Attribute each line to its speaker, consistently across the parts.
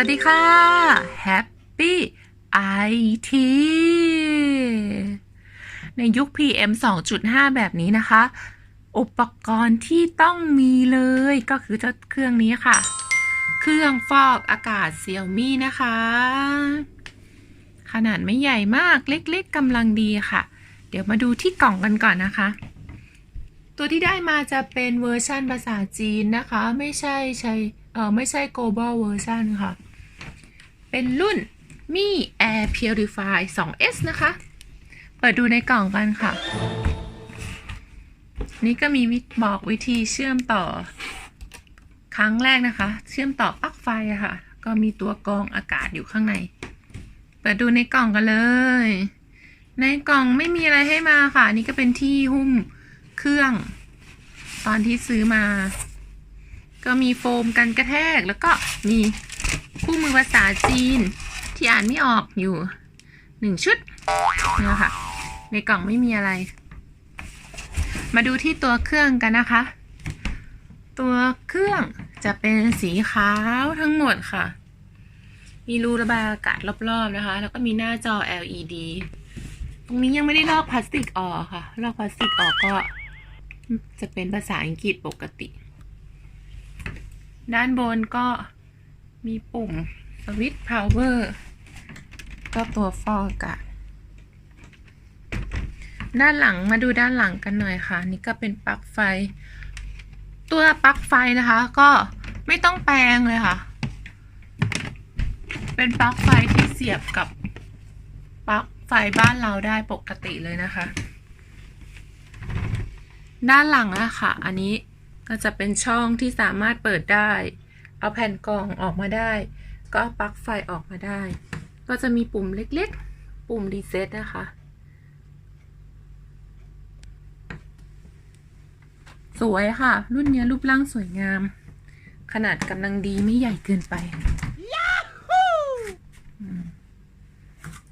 Speaker 1: วัสดีค่ะ Happy IT ในยุค PM 2.5 แบบนี้นะคะ อุปกรณ์ที่ต้องมีเลยก็คือเจ้าเครื่องนี้ค่ะ เครื่องฟอกอากาศ Xiaomi นะคะ ขนาดไม่ใหญ่มากเล็กๆกำลังดีค่ะ เดี๋ยวมาดูที่กล่องกันก่อนนะคะ ตัวที่ได้มาจะเป็นเวอร์ชันภาษาจีนนะคะ ไม่ใช่ใช่เออไม่ใช่ global version ค่ะ เป็นรุ่น Mi Air Purify 2S นะคะ เปิดดูในกล่องกันค่ะ นี่ก็มีบอกวิธีเชื่อมต่อ ครั้งแรกนะคะ เชื่อมต่อปลั๊กไฟะค่ะ ก็มีตัวกรองอากาศอยู่ข้างใน เปิดดูในกล่องกันเลย ในกล่องไม่มีอะไรให้มาค่ะ นี่ก็เป็นที่หุ้มเครื่อง ตอนที่ซื้อมา ก็มีโฟมกันกระแทกแล้วก็มี คู่มือภาษาจีนที่อ่านไม่ออกอยู่หนึ่งชุดเนี่ยค่ะ ในกล่องไม่มีอะไร มาดูที่ตัวเครื่องกันนะคะ ตัวเครื่องจะเป็นสีขาวทั้งหมดค่ะ มีรูระบายอากาศรอบๆนะคะ แล้วก็มีหน้าจอ LED ตรงนี้ยังไม่ได้ลอกพลาสติกออกค่ะ ลอกพลาสติกออกก็จะเป็นภาษาอังกฤษปกติ ด้านบนก็ มีปุ่มสวิตช์พาวเวอร์ก็ตัวฟอกอากาศด้านหลังมาดูด้านหลังกันหน่อยค่ะ นี่ก็เป็นปลั๊กไฟ ตัวปลั๊กไฟนะคะ ก็ไม่ต้องแปลงเลยค่ะ เป็นปลั๊กไฟที่เสียบกับปลั๊กไฟบ้านเราได้ปกติเลยนะคะ ด้านหลังอะค่ะอันนี้ก็จะเป็นช่องที่สามารถเปิดได้ เอาแผ่นกรองออกมาได้ ก็เอาปลั๊กไฟออกมาได้ ก็จะมีปุ่มเล็กๆ ปุ่มรีเซ็ตนะคะ สวยค่ะ รุ่นนี้รูปร่างสวยงาม ขนาดกำลังดีไม่ใหญ่เกินไปอืม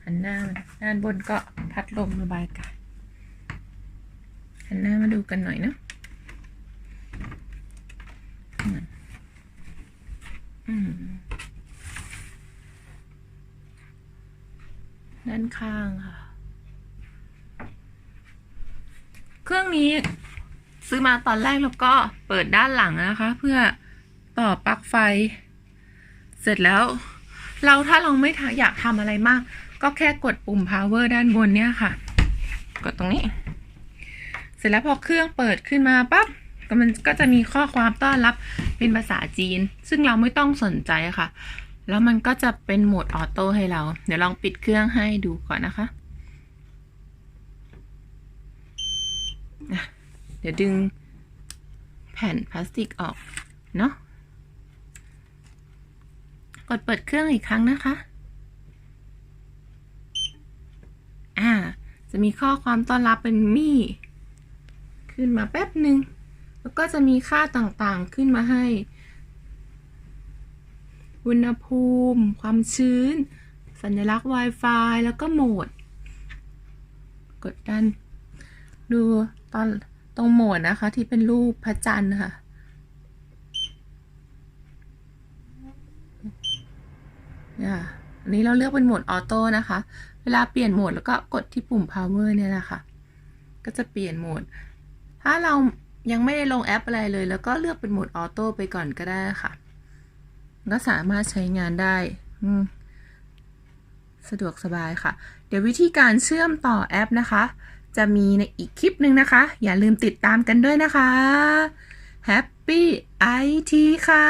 Speaker 1: หันหน้ามาด้านบนก็พัดลมระบายอากาศหันหน้ามาดูกันหน่อยนะอืมอืม ด้านข้างค่ะ เครื่องนี้ซื้อมาตอนแรกแล้วก็เปิดด้านหลังนะคะ เพื่อต่อปลั๊กไฟ เสร็จแล้ว เราถ้าเราไม่อยากทำอะไรมาก ก็แค่กดปุ่ม power ด้านบนเนี่ยค่ะ กดตรงนี้ เสร็จแล้วพอเครื่องเปิดขึ้นมาปั๊บมันก็จะมีข้อความต้อนรับ เป็นภาษาจีน ซึ่งเราไม่ต้องสนใจค่ะ แล้วมันก็จะเป็นโหมดออโต้ให้เรา เดี๋ยวลองปิดเครื่องให้ดูก่อนนะคะ เดี๋ยวดึงแผ่นพลาสติกออก เนาะ กดเปิดเครื่องอีกครั้งนะคะ อ่า จะมีข้อความต้อนรับเป็นมี่ ขึ้นมาแป๊บหนึ่ง แล้วก็จะมีค่าต่างๆขึ้นมาให้ อุณหภูมิ ความชื้น สัญลักษณ์ Wi-Fi แล้วก็โหมด กดดันดูตอนตรงโหมดนะคะที่เป็นรูปพระจันทร์ค่ะ เนี่ยอันนี้เราเลือกเป็นโหมดออโต้นะคะ เวลาเปลี่ยนโหมดแล้วก็กดที่ปุ่ม power เนี่ยแหละค่ะก็จะเปลี่ยนโหมด ถ้าเรา ยังไม่ได้ลงแอปอะไรเลย แล้วก็เลือกเป็นโหมดออโต้ไปก่อนก็ได้ค่ะ ก็สามารถใช้งานได้สะดวกสบายค่ะ เดี๋ยววิธีการเชื่อมต่อแอปนะคะ จะมีในอีกคลิปหนึ่งนะคะ อย่าลืมติดตามกันด้วยนะคะ Happy IT ค่ะ